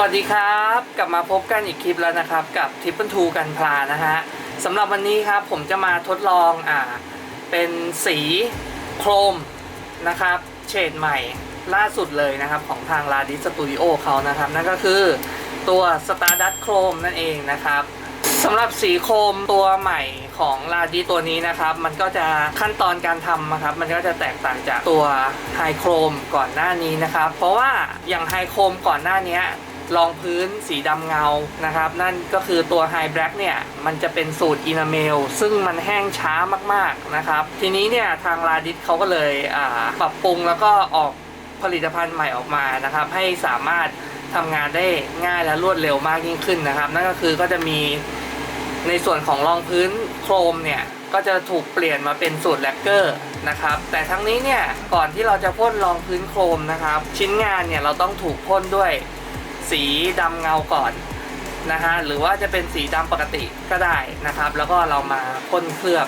วัสดีครับ กลับมาพบกันอีกคลิปแล้วนะครับ กับทิปเปิลทูกันพลานะฮะสำหรับวันนี้ครับผมจะมาทดลองอ่าเป็นสีโครมนะครับเฉดใหม่ล่าสุดเลยนะครับของทาง l a d i s Studio เขานะครับ นั่นก็คือตัว Stardust Chrome นั่นเองนะครับสำหรับสีโครมตัวใหม่ของ l a d i s ตัวนี้นะครับ มันก็จะขั้นตอนการทำนะครับ มันก็จะแตกต่างจากตัว High Chrome ก่อนหน้านี้นะครับ เพราะว่าอย่าง High Chrome ก่อนหน้านี้ รองพื้นสีดำเงานะครับ นั่นก็คือตัว High Black เนี่ย มันจะเป็นสูตรอินาเมล ซึ่งมันแห้งช้ามากๆนะครับ ทีนี้เนี่ย ทางลาดิสเขาก็เลยปรับปรุงแล้วก็ออกผลิตภัณฑ์ใหม่ออกมานะครับ ให้สามารถทำงานได้ง่ายและรวดเร็วมากยิ่งขึ้นนะครับ นั่นก็คือก็จะมีในส่วนของรองพื้นโครมเนี่ยก็จะถูกเปลี่ยนมาเป็นสูตรแลกเกอร์นะครับ แต่ทั้งนี้เนี่ยก่อนที่เราจะพ่นรองพื้นโครมนะครับ ชิ้นงานเนี่ยเราต้องถูกพ่นด้วย สีดำเงาก่อนนะฮะหรือว่าจะเป็นสีดำปกติก็ได้นะครับ แล้วก็เรามาพ่นเคลือบ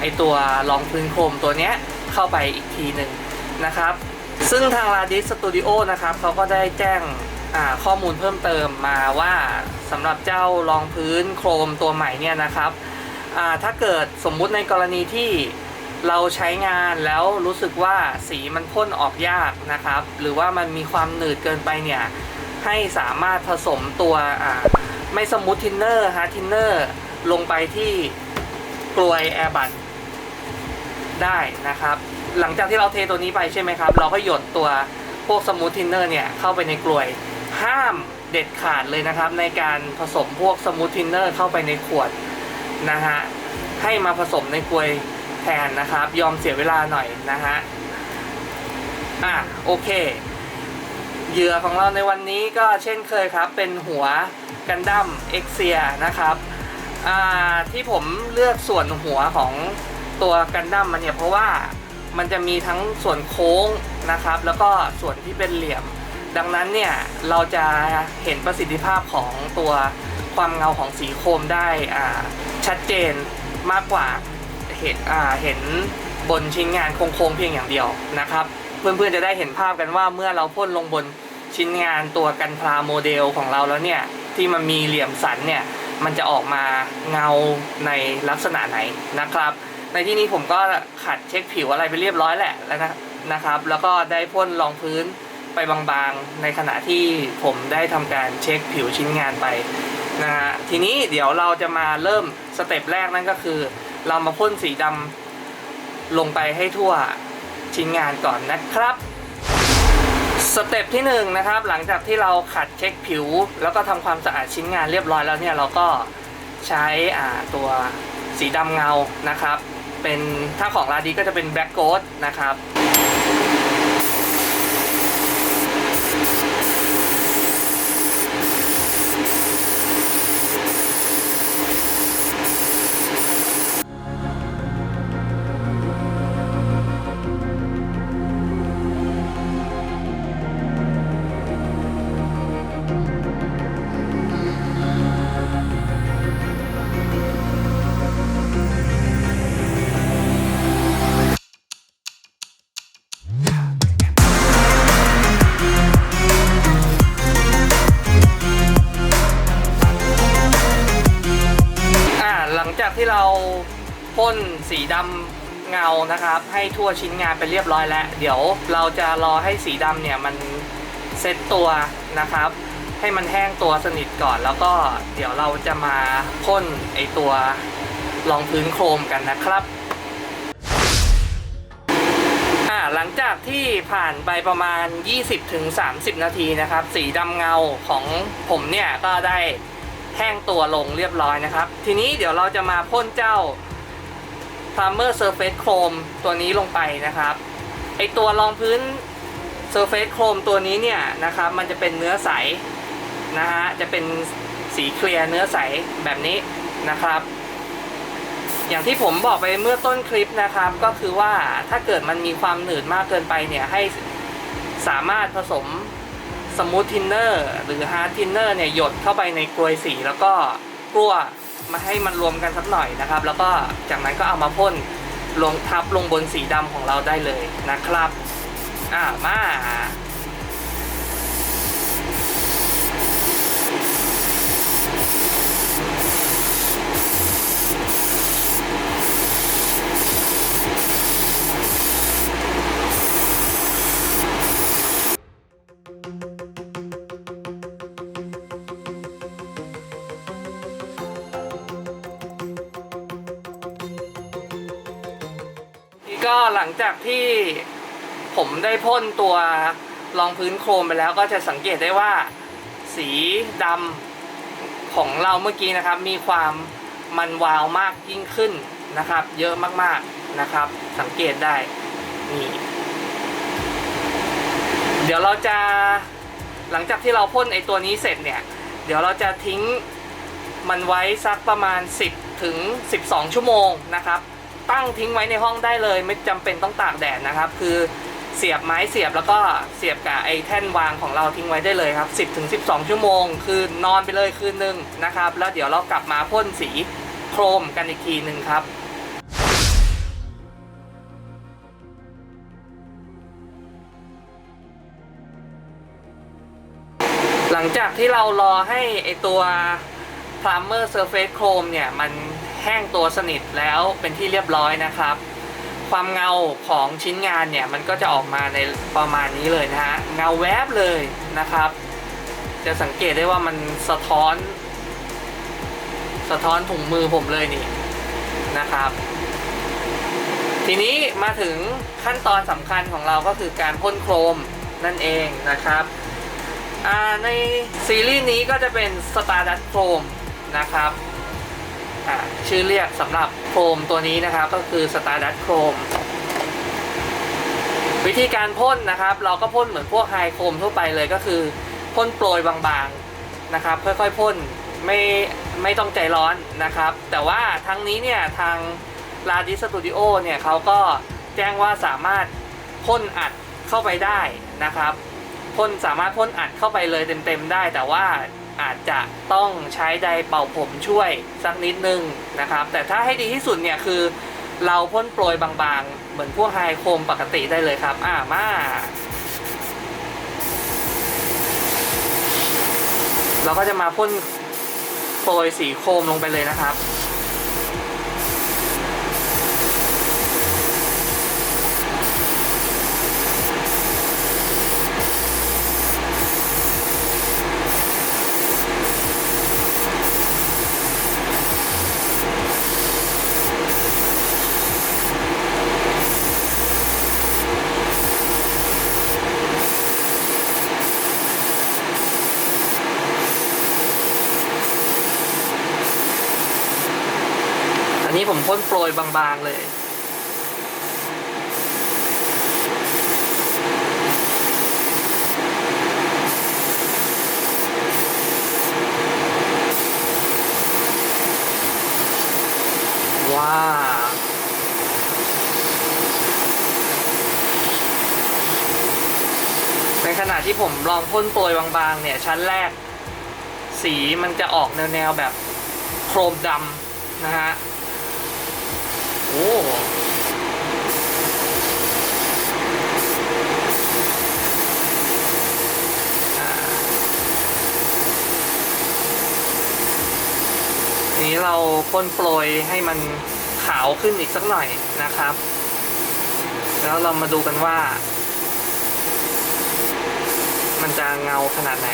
ไอตัวรองพื้นโครมตัวเนี้ยเข้าไปอีกทีหนึ่งนะครับ ซึ่งทาง l a d i s Studio นะครับเขาก็ได้แจ้งข้อมูลเพิ่มเติมมาว่าสำหรับเจ้ารองพื้นโครมตัวใหม่เนี่ยนะครับถ้าเกิดสมมุติในกรณีที่เราใช้งานแล้วรู้สึกว่าสีมันพ่นออกยากนะครับ หรือว่ามันมีความหนืดเกินไปเนี่ย ให้สามารถผสมตัวไม่สมูททินเนอร์ฮาร์ทินเนอร์ลงไปที่กลวยแอร์บัตได้นะครับ หลังจากที่เราเทตัวนี้ไปใช่ไหมครับ เราก็หยดตัวพวกสมูททินเนอร์เนี่ยเข้าไปในกลวยห้ามเด็ดขาดเลยนะครับ ในการผสมพวกสมูททินเนอร์เข้าไปในขวดนะฮะให้มาผสมในกลวยแทนนะครับ ยอมเสียเวลาหน่อยนะฮะอะโอเค เหยื่อของเราในวันนี้ก็เช่นเคยครับ เป็นหัวกันดั้มเอ็กเซียนะครับที่ผมเลือกส่วนหัวของตัวกันดั้มมันเนี่ยเพราะว่ามันจะมีทั้งส่วนโค้งนะครับ แล้วก็ส่วนที่เป็นเหลี่ยม ดังนั้นเนี่ยเราจะเห็นประสิทธิภาพของตัวความเงาของสีโครมได้ชัดเจนมากกว่าเห็นเห็นบนชิ้นงานโค้งๆเพียงอย่างเดียวนะครับ เพื่อนๆจะได้เห็นภาพกันว่าเมื่อเราพ่นลงบนชิ้นงานตัวกันพลาโมเดลของเราแล้วเนี่ยที่มันมีเหลี่ยมสันเนี่ยมันจะออกมาเงาในลักษณะไหนนะครับ ในที่นี้ผมก็ขัดเช็คผิวอะไรไปเรียบร้อยแหละแล้วนะนะครับ แล้วก็ได้พ่นรองพื้นไปบางๆ ในขณะที่ผมได้ทำการเช็คผิวชิ้นงานไปนะฮะทีนี้เดี๋ยวเราจะมาเริ่มสเต็ปแรกนั่นก็คือ เรามาพ่นสีดำลงไปให้ทั่ว ชิ้นงานก่อนนะครับสเต็ปที่1นงนะครับหลังจากที่เราขัดเช็คผิว แล้วก็ทำความสะอาดชิ้นงานเรียบร้อยแล้วเนี่ยเราก็ใช้ตัวสีดำเงานะครับ เป็นถ้าของลาดีก็จะเป็นแบล็กโกดนะครับ หลังจากที่เราพ่นสีดำเงานะครับ ให้ทั่วชิ้นงานไปเรียบร้อยแล้ว เดี๋ยวเราจะรอให้สีดำเนี่ยมันเซตตัวนะครับ ให้มันแห้งตัวสนิทก่อน แล้วก็เดี๋ยวเราจะมาพ่นไอตัวรองพื้นโครมกันนะครับอ่าหลังจากที่ผ่านไปประมาณ 20-30 นาทีนะครับ สีดำเงาของผมเนี่ยก็ได้ แห้งตัวลงเรียบร้อยนะครับ ทีนี้เดี๋ยวเราจะมาพ่นเจ้า Primer Surface Chrome ตัวนี้ลงไปนะครับไอตัวรองพื้น Surface Chrome ตัวนี้เนี่ยนะครับมันจะเป็นเนื้อใสนะฮะจะเป็นสีเคลียร์เนื้อใสแบบนี้นะครับ อย่างที่ผมบอกไปเมื่อต้นคลิปนะครับ ก็คือว่าถ้าเกิดมันมีความหนืดมากเกินไปเนี่ยให้สามารถผสม สมูททินเนอร์หรือฮาร์ดทินเนอร์เนี่ยหยดเข้าไปในกลวยสีแล้วก็กลัวมาให้มันรวมกันสักหน่อยนะครับ แล้วก็จากนั้นก็เอามาพ่นลงทับลงบนสีดำของเราได้เลยนะครับ อ่ามา ก็หลังจากที่ผมได้พ่นตัวรองพื้นโครมไปแล้วก็จะสังเกตได้ว่าสีดำของเราเมื่อกี้นะครับ มีความมันวาวมากยิ่งขึ้นนะครับ เยอะมากๆนะครับ สังเกตได้นี่เดี๋ยวเราจะหลังจากที่เราพ่นไอตัวนี้เสร็จเนี่ย เดี๋ยวเราจะทิ้งมันไว้สักประมาณ 10 ถึง 12 ชั่วโมงนะครับ ตั้งทิ้งไว้ในห้องได้เลย ไม่จำเป็นต้องตากแดดนะครับ คือเสียบไม้เสียบแล้วก็เสียบกับไอ้แท่นวางของเราทิ้งไว้ได้เลยครับ 10ถึง12 ชั่วโมง คือนอนไปเลยคืนหนึ่งนะครับ แล้วเดี๋ยวเรากลับมาพ่นสีโครมกันอีกทีหนึ่งครับหลังจากที่เรารอให้ไอตัว Plumber Surface Chrome เนี่ย มัน ห้งตัวสนิทแล้วเป็นที่เรียบร้อยนะครับ ความเงาของชิ้นงานเนี่ยมันก็จะออกมาในประมาณนี้เลยนะฮะเงาแวบเลยนะครับ จะสังเกตได้ว่ามันสะท้อน สะท้อนถุงมือผมเลยนี่นะครับ ทีนี้มาถึงขั้นตอนสำคัญของเราก็คือการพ่นโครมนั่นเองนะครับในซีรีส์นี้ก็จะเป็น Stardust Chrome นะครับ อ่าชื่อเรียกสำหรับโครมตัวนี้นะครับ ก็คือ Stardust Chrome วิธีการพ่นนะครับ เราก็พ่นเหมือนพวกไฮโครมทั่วไปเลยก็คือพ่นโปรยบางๆนะครับ ค่อยๆพ่นไม่ไม่ต้องใจร้อนนะครับ แต่ว่าทั้งนี้เนี่ยทางลาดิสตูดิโอเนี่ยเขาก็แจ้งว่าสามารถพ่นอัดเข้าไปได้นะครับพ่นสามารถพ่นอัดเข้าไปเลยเต็มๆได้ แต่ว่า อาจจะต้องใช้ไดเป่าผมช่วยสักนิดนึงนะครับ แต่ถ้าให้ดีที่สุดเนี่ยคือ เราพ่นโปรยบางๆ เหมือนพวกไฮโคมปกติได้เลยครับ อ่ามาเราก็จะมาพ่นโปรยสีโคมลงไปเลยนะครับ นนี้ผมพ่นโปรยบางๆเลยว้าในขณะที่ผมลองพ่นโปรยบางๆ เนี่ย ชั้นแรก สีมันจะออกแนวๆแบบโครมดำนะฮะ โอ้นี้เราพ่นโปรยให้มันขาวขึ้นอีกสักหน่อยนะครับ แล้วเรามาดูกันว่า มันจะเงาขนาดไหน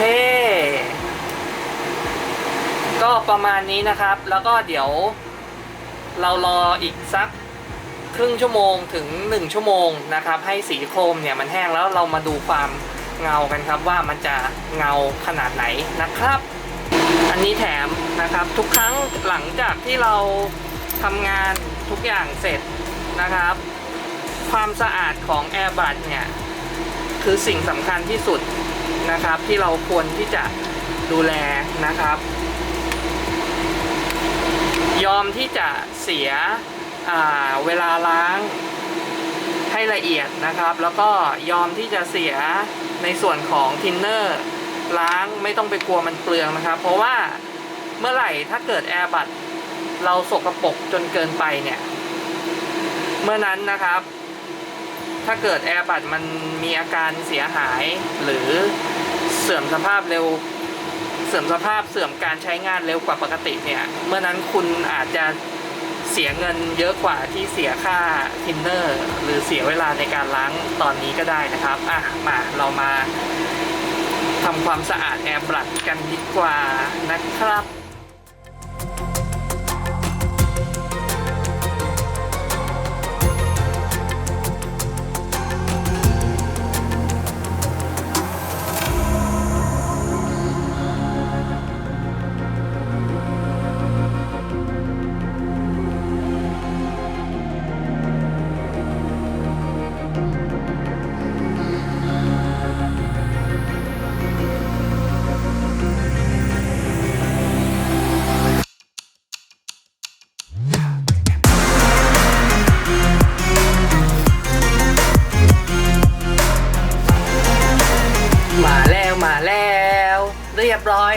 เค ก็ประมาณนี้นะครับ แล้วก็เดี๋ยวเรารออีกสักครึ่งชั่วโมงถึง 1 ชั่วโมงนะครับ ให้สีโครมเนี่ยมันแห้งแล้วเรามาดูความเงากันครับว่ามันจะเงาขนาดไหนนะครับ อันนี้แถมนะครับทุกครั้งหลังจากที่เราทำงานทุกอย่างเสร็จนะครับ ความสะอาดของแอร์บัตเนี่ย คือสิ่งสำคัญที่สุด นะครับ ที่เราควรที่จะดูแลนะครับ ยอมที่จะเสียเวลาล้างให้ละเอียดนะครับ แล้วก็ยอมที่จะเสียในส่วนของทินเนอร์ล้างไม่ต้องไปกลัวมันเปลืองนะครับ เพราะว่าเมื่อไหร่ถ้าเกิดแอร์บัตเราสกรปรกจนเกินไปเนี่ย เมื่อนั้นนะครับ ถ้าเกิดแอร์บัตมันมีอาการเสียหายหรือ เสื่อมสภาพเร็ว เสื่อมสภาพเสื่อมการใช้งานเร็วกว่าปกติเนี่ยเมื่อนั้นคุณอาจจะเสียเงินเยอะกว่าที่เสียค่าทินเนอร์ หรือเสียเวลาในการล้างตอนนี้ก็ได้นะครับ อะมาเรามาทำความสะอาดแอร์บรัดกันดีกว่านะครับ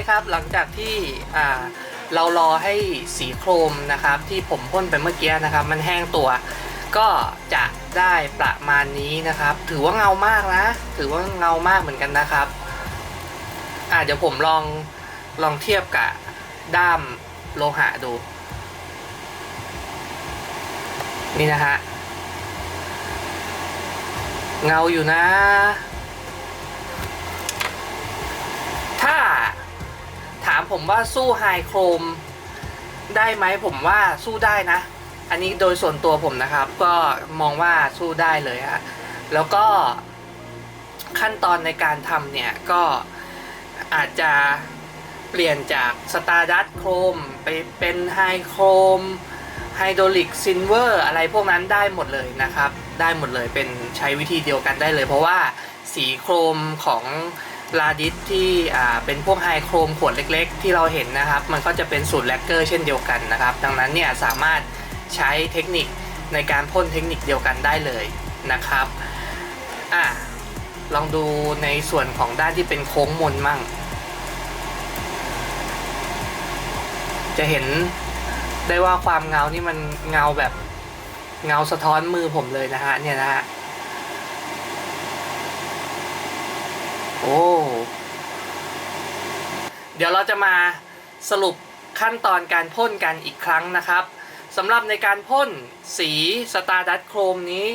ครับหลังจากที่เรารอให้สีโครมนะครับ ที่ผมพ่นไปเมื่อกี้นะครับ มันแห้งตัว ก็จะได้ประมาณนี้นะครับ ถือว่าเงามากนะ ถือว่าเงามากเหมือนกันนะครับอ่าเดี๋ยวผมลองลองเทียบกับด้ามโลหะดู นี่นะฮะเงาอยู่นะามผมว่าสู้ไฮโครมได้ไหมผมว่าสู้ได้นะ อันนี้โดยส่วนตัวผมนะครับ ก็มองว่าสู้ได้เลยฮะแล้วก็ขั้นตอนในการทำเนี่ย ก็อาจจะเปลี่ยนจากสตาร์ดัตโครมไปเป็นไฮโครมไฮโดรลิกซินเวอร์อะไรพวกนั้นได้หมดเลยนะครับ ได้หมดเลยเป็นใช้วิธีเดียวกันได้เลย เพราะว่าสีโครมของ ลาดิสที่เป็นพวกไฮโครมขวดเล็กๆ ที่เราเห็นนะครับ มันก็จะเป็นสูตรแลกเกอร์เช่นเดียวกันนะครับ ดังนั้นเนี่ยสามารถใช้เทคนิคในการพ่นเทคนิคเดียวกันได้เลยนะครับอะลองดูในส่วนของด้านที่เป็นโค้งมนมั่ง จะเห็นได้ว่าความเงานี่มันเงาแบบเงาสะท้อนมือผมเลยนะฮะเนี่ยนะฮะ โอ้เดี๋ยวเราจะมาสรุปขั้นตอนการพ่นกันอีกครั้งนะครับสำหรับในการพ่นสีสตาร์ดัตโครมนี้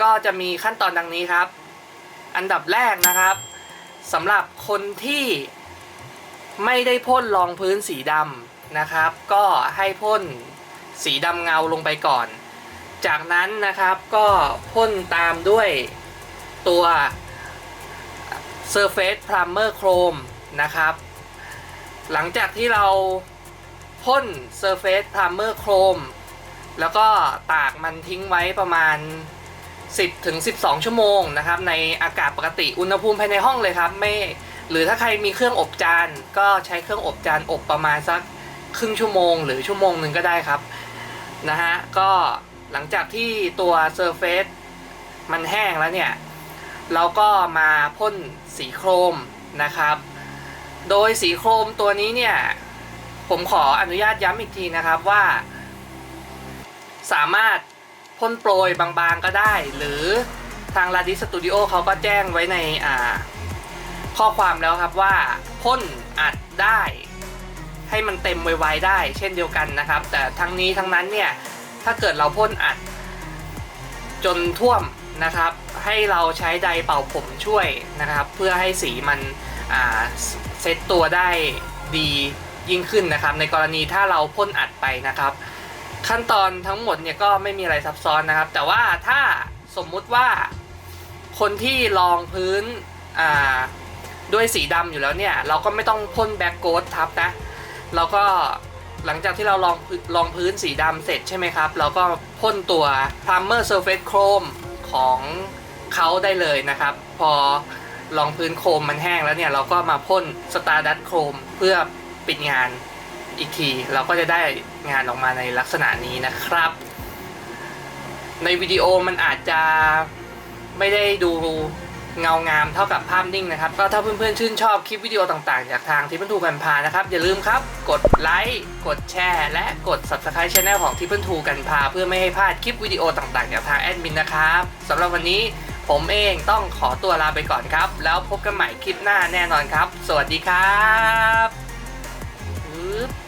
ก็จะมีขั้นตอนดังนี้ครับ อันดับแรกนะครับสำหรับคนที่ไม่ได้พ่นรองพื้นสีดำนะครับ ก็ให้พ่นสีดำเงาลงไปก่อน จากนั้นนะครับก็พ่นตามด้วยตัว Surface Primer Chrome นะครับ หลังจากที่เราพ่น Surface Primer Chrome แล้วก็ตากมันทิ้งไว้ประมาณ 10ถึง12 ชั่วโมงนะครับ ในอากาศปกติอุณหภูมิภายในห้องเลยครับ ไม่หรือถ้าใครมีเครื่องอบจาน ก็ใช้เครื่องอบจานอบประมาณสักครึ่งชั่วโมง หรือชั่วโมงหนึ่งก็ได้ครับนะฮะก็หลังจากที่ตัว Surface มันแห้งแล้วเนี่ย เราก็มาพ่น สีโครมนะครับ โดยสีโครมตัวนี้เนี่ยผมขออนุญาตย้ำอีกทีนะครับว่า สามารถพ่นโปรยบางๆก็ได้ หรือทาง r a d i s Studio เขาก็แจ้งไว้ในข้อความแล้วครับว่าพ่นอัดได้ ให้มันเต็มไวๆได้ เช่นเดียวกันนะครับ แต่ทั้งนี้ทั้งนั้นเนี่ย ถ้าเกิดเราพ่นอัดจนท่วมนะครับ ให้เราใช้ไดร์เป่าผมช่วยนะครับ เพื่อให้สีมันเซตตัวได้ดียิ่งขึ้นนะครับ ในกรณีถ้าเราพ่นอัดไปนะครับ ขั้นตอนทั้งหมดเนี่ยก็ไม่มีอะไรซับซ้อนนะครับ แต่ว่าถ้าสมมุติว่าคนที่รองพื้นด้วยสีดำอยู่แล้วเนี่ย เราก็ไม่ต้องพ่นแบ็กโกดทับนะเราก็หลังจากที่เราลองพื้นลองพื้นสีดำเสร็จใช่ไหมครับ เราก็พ่นตัว Primer Surface Chrome ของ เขาได้เลยนะครับ พอลองพื้นโครมมันแห้งแล้วเนี่ย เราก็มาพ่น Stardust Chrome เพื่อปิดงานอีกที เราก็จะได้งานออกมาในลักษณะนี้นะครับ ในวิดีโอมันอาจจะไม่ได้ดูเงางามเท่ากับภาพนิ่งนะครับ ก็ถ้าเพื่อนๆชื่นชอบคลิปวิดีโอต่างๆ จากทางทิปเปิลทูกันพานะครับ อย่าลืมครับ กดไลค์กดแชร์ และกด Subscribe Channel ของทิปเปิลทูกันพา เพื่อไม่ให้พลาดคลิปวิดีโอต่างๆ จากทางแอดมินนะครับสำหรับวันนี้ ผมเองต้องขอตัวลาไปก่อนครับ แล้วพบกันใหม่คลิปหน้าแน่นอนครับ สวัสดีครับ